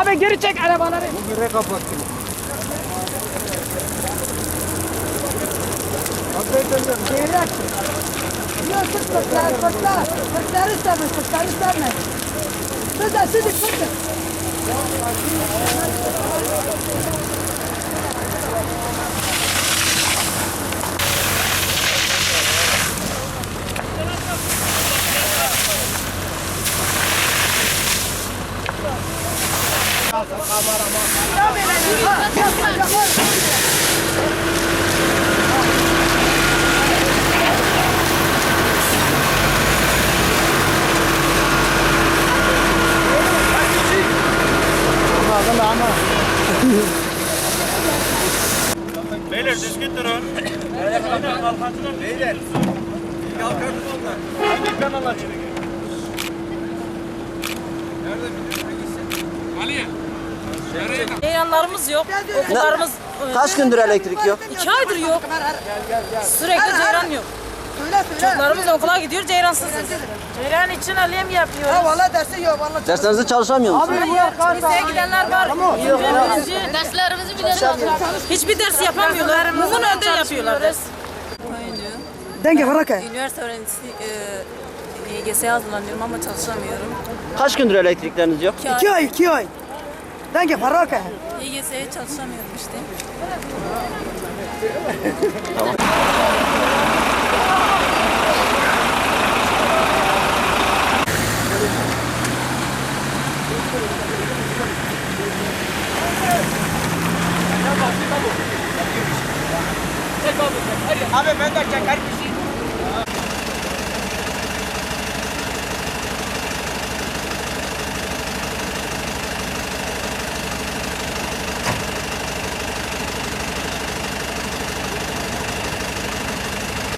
Abi geri çek arabaları. Nereye kapattın? Geri aç. Yok tut kırklar kırklar. Kırkları sevme kırkları sevme. Tut da sizi Beyler düzgün durun. Beyler. Kalkardın onlar. Hadi kanal açın. Ceyranlarımız yok. Okullarımız e, Kaç gündür elektrik yok? iki aydır yok. Sürekli ceyran yok. Söyle söyle. Çocuklarımız okula gidiyor ceyransızız. Ceyran için alem yapıyoruz. Ha valla dersi yok valla. Derslerinizde çalışamıyor musunuz? Liseye gidenler var. Birinci, Derslerimizi bile çalışıyoruz. hiçbir ders yapamıyorlar. Bunun önde yapıyorlar ders. Denge bırak. Üniversite öğrencisi e, YGS'ye hazırlanıyorum ama çalışamıyorum. Kaç gündür elektrikleriniz yok? İki ay İki ay Denge bırak. YGS'ye çalışamıyorum işte. Abi ben de çek her kişi.